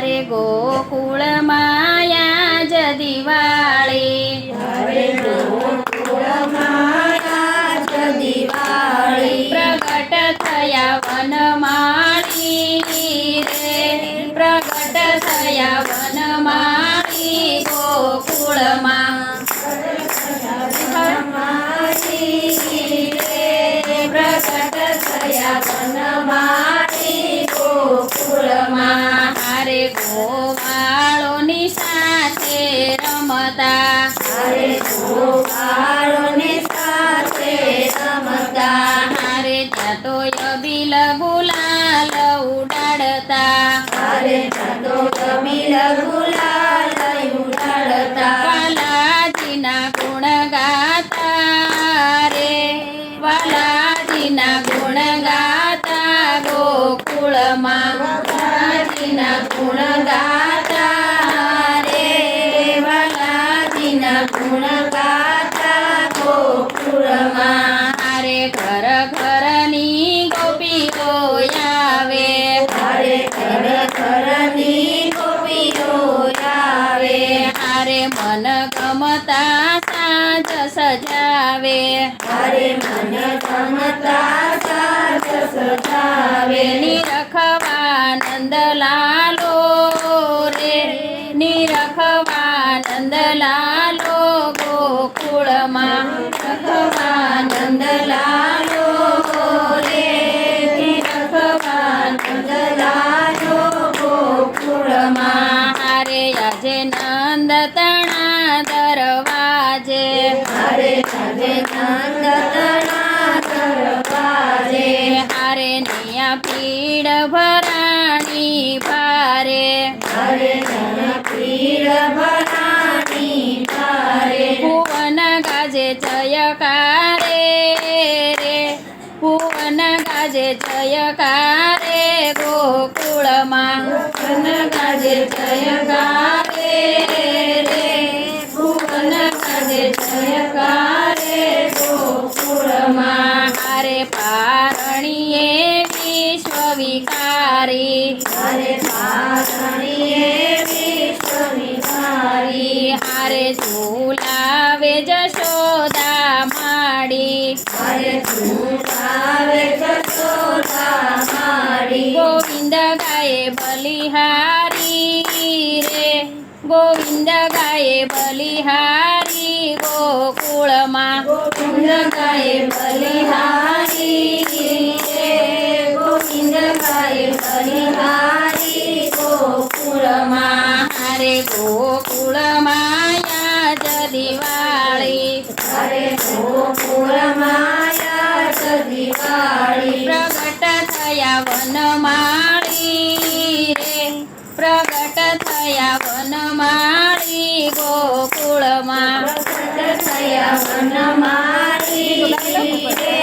હારે ગોકુળ માયા જ દિવાળી. હરે ગોકુળમાયા જ દિવાળી. પ્રગટ થયા વનમાળી રે. પ્રગટ થયા વનમાળી ગોકુળમાં મારી રે પ્રગટ થયા વનમાળી ગોવાળોની સાથે રમતા. હરે ગોવાળોની સાથે રમતા. હારે ત્યાં તો અબીલ ગુલાલ ઉડાડતા. હરે તો કબીલ ગુલાલ ઉડાડતા. વાલાજીના ગુણ ગાતા રે. વાલાજીના ગુણ ગાતા ગોકુળમાં. મન ગમતા સાજ સજાવે. હરે મન ગમતા સાજ સજાવે. નિરખવાનંદ લાલો રે. નિરખવાનંદ લાલો ગોકુળમાં. રખવા નંદલાલો રે. રખવા લાલો ગોકુળમાં. હરે આજે નંદ હરે નંદે નંદતણા દરવાજે હારે નિયા પીડ ભરાણી ભારે હરે જન પીર ભરાણી તારે ભુવન ગાજે જયકારે રે ભુવન ગાજે જયકારે ગોકુળમાં ભુવન ગાજે જયકારે પારણીએ વિશ્વ વિકારી હરે પારણીએ વિશ્વ વિહારી હારે ઝૂલાવે જશોદા માડી હરે તું આવે જશોદા મારી ગોવિંદ ગાયે બલિહારી રે ગોવિંદ ગાયે બલિહારી ગોકુળમાં ગોવિંદ ગાય બલિહારી થયા વનમાળી રે પ્રગટ થયા વનમાળી ગોકુળમાં પ્રગટ થયા વનમાળી રે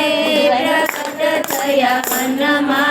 પ્રગટ થયા વનમાળી